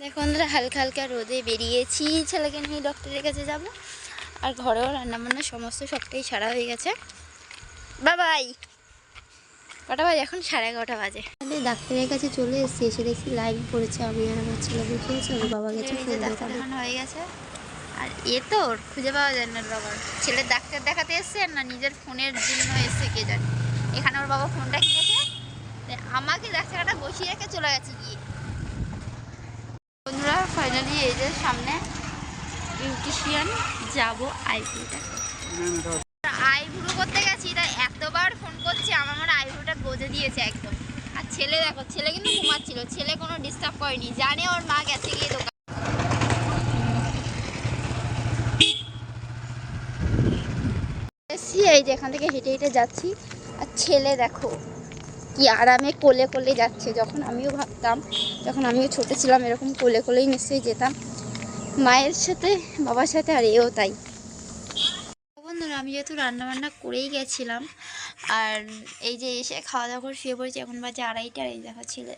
দেখো আমরা হালকা হালকা রোদে বেরিয়েছি। ছেলেকে নিয়ে ডক্টরের কাছে যাব। আর ঘরেও রান্নাবান্না সমস্ত সবটাই সারা হয়ে গেছে। বাবাই। কটা বাজে? এখন সাড়ে এগারোটা বাজে। আমাদের ডাক্তারের কাছে চলে এসেছি। এসে দেখছি লাইভ পড়েছে। আমি আর আমার ছেলে আছে। ওর বাবা গেছে হয়ে গেছে। আর এ তো ওর খুঁজে পাওয়া যায় না ওর বাবার ছেলের ডাক্তার দেখাতে এসছে না নিজের ফোনের জন্য এসছে কে জানে। এখানে ওর বাবা ফোনটা কিনেছে। আমাকে ডাক্তারটা বসিয়ে রেখে চলে গেছে গিয়ে। বন্ধুরা ফাইনালি এই যে সামনে বিউটিশিয়ান যাব আইব্রোটা আইব্রো করতে গেছি, তাই এতবার ফোন করছে, আমার মনে আইব্রোটা গজে দিয়েছে একদম। আর ছেলে দেখো, ছেলে কিন্তু ঘুমাচ্ছিল, ছেলে কোনো ডিস্টার্ব করেনি, জানে ওর মা গেছে গিয়ে দোকান। এই যে এখান থেকে হেঁটে হেঁটে যাচ্ছি, আর ছেলে দেখো। কি আরামে কোলে কোলে যাচ্ছে। যখন আমিও ভাবতাম, যখন আমিও ছোট ছিলাম, এরকম কোলে কোলেই নিশ্চয়ই যেতাম। মায়ের সাথে, বাবার সাথে, আর এও তাই। বন্ধুরা, আমি যেহেতু রান্না বান্না করেই গেছিলাম, আর এই যে এসে খাওয়া দাওয়া করে শুয়ে পড়েছি, এখন বাজে আড়াইটা, এই দেখা ছিল।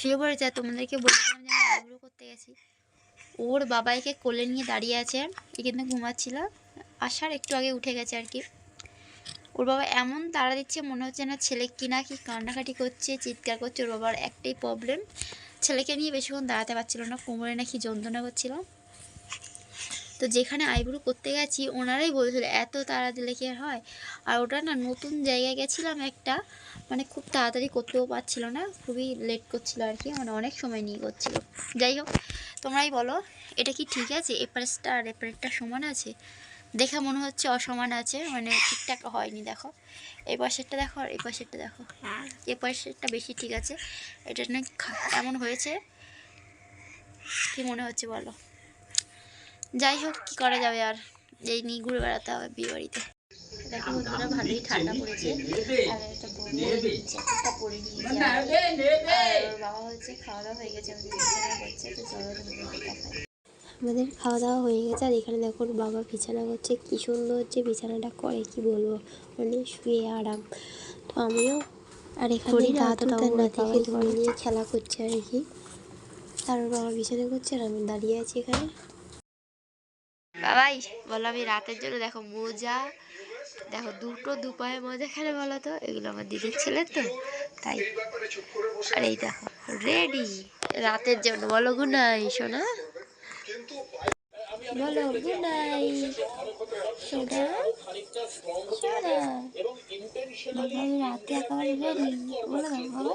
শুয়ে পড়েছে তোমাদেরকে বলছিলাম যে আমি করতে গেছি। ওর বাবাইকে কোলে নিয়ে দাঁড়িয়ে আছে এ কিন্তু ঘুমাচ্ছিল, আসার একটু আগে উঠে গেছে আর কি। ওর বাবা এমন তাড়া দিচ্ছে, মনে হচ্ছে না ছেলে কি না কি কান্নাকাটি করছে, চিৎকার করছে। ওর বাবার একটাই প্রবলেম ছেলেকে নিয়ে বেশিক্ষণ দাঁড়াতে পারছিল না, কোমরে নাকি যন্ত্রণা করছিল। তো যেখানে আইব্রু করতে গেছি, ওনারাই বলেছিল, এত তাড়া দিলে কি হয়? আর ওটা না নতুন জায়গায় গেছিলাম একটা মানে খুব তাড়াতাড়ি করতেও পারছিল না, খুবই লেট করছিল আর কি মানে অনেক সময় নিয়ে করছিল। যাই হোক, তোমরাই বলো, এটা কি ঠিক আছে? এপারেরটা আর এপারেরটা সমান আছে? দেখে মনে হচ্ছে অসমান আছে মানে ঠিকঠাক হয়নি, দেখো। এই পাশেরটা দেখো আর এই পাশেরটা দেখো। এই পাশেরটা বেশি ঠিক আছে। এটা না এমন হয়েছে? কি মনে হচ্ছে বলো? যাই হোক, কি করা যাবে আর? এই নিয়ে ঘুরে বেড়াতে হবে বিয়ে বাড়িতে। দেখো ভালোই ঠান্ডা পড়েছে। আর একটা বাবা হচ্ছে খাওয়া দাওয়া হয়ে গেছে তো চলো আমাদের খাওয়া দাওয়া হয়ে গেছে। আর এখানে দেখো বাবা বিছানা করছে। কি সুন্দর যে বিছানাটা করে কি বলব? মানে শুয়ে আরাম। তো আমিও আর এখানে করি না, দাদু তার নাতিকে ধরে নিয়ে খেলা করছে আর কি। আর ওর বাবা বিছানা করছে আর আমি দাঁড়িয়ে আছি এখানে। বাবাই বলো আমি রাতের জন্য দেখো মোজা দেখো দুটো দুপায়ে মজা খেলে বলো তো? এগুলো আমার দিদির ছেলে তো তাই। আর এই দেখো রেডি রাতের জন্য বলো গুনাই সোনা। বলো সোনা সোনা বাবা আমি রাতে একেবারে রেডি বলো না বাবা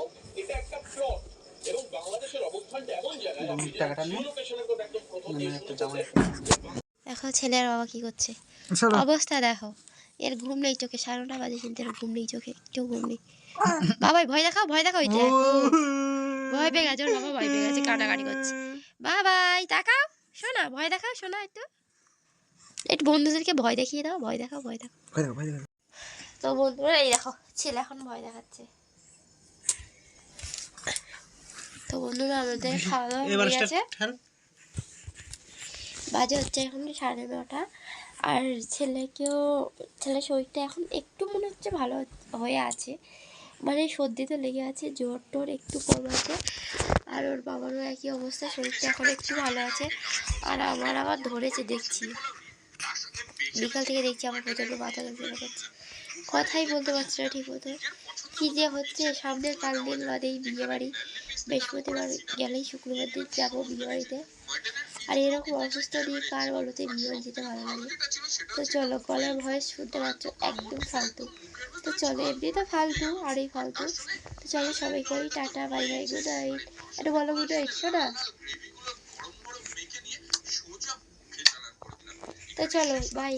দেখো ছেলের বাবা কি করছে? অবস্থা দেখো। এর ঘুম নেই চোখে সাড়ে বাজে কিন্তু এর ঘুম নেই চোখে কেউ ঘুম নেই। বাবাই ভয় দেখাও ভয় দেখাও ওইটা ভয় পেয়ে গেছে ওর বাবা ভয় পেয়ে গেছে কাটাকাটি করছে। বাবাই তাকাও। শোনা ভয় দেখাও শোনা একটু। একটু বন্ধুদেরকে ভয় দেখিয়ে দাও ভয় দেখাও ভয় দেখাও। তো বন্ধুরা এই দেখো ছেলে এখন ভয় দেখাচ্ছে। তো বন্ধুরা আমাদের খাওয়া দাওয়া হয়ে গেছে। বাজে হচ্ছে এখন সাড়ে নটা। আর ছেলেকেও ছেলের শরীরটা এখন একটু মনে হচ্ছে ভালো হয়ে আছে। মানে সর্দি তো লেগে আছে, জ্বর টোর একটু কম আছে আর ওর বাবারও একই অবস্থা, শরীরটা এখন একটু ভালো আছে। আর আমার আবার ধরেছে, দেখছি। বিকাল থেকে দেখছি আমার প্রচণ্ড মাথা যন্ত্রণা করছে। কথাই বলতে পারছি না ঠিক মতো। কী যে হচ্ছে, সামনের কাল দিন বাদেই বিয়ে বাড়ি বৃহস্পতিবার গেলেই শুক্রবার দিন যাব বিয়ে বাড়িতে আর এরকম অসুস্থ দিয়ে কার বলতে বাড়ি যেতে ভালো লাগে তো চলো, কলের ভয়েস শুনতে পাচ্ছ, একদম ফালতু। তো চলো, এমনি তো ফালতু আর এই ফালতু। তো চলো সবাই করি, tata, bye bye good night একটা বলো গুড নাইট শোনা? তো চলো বাই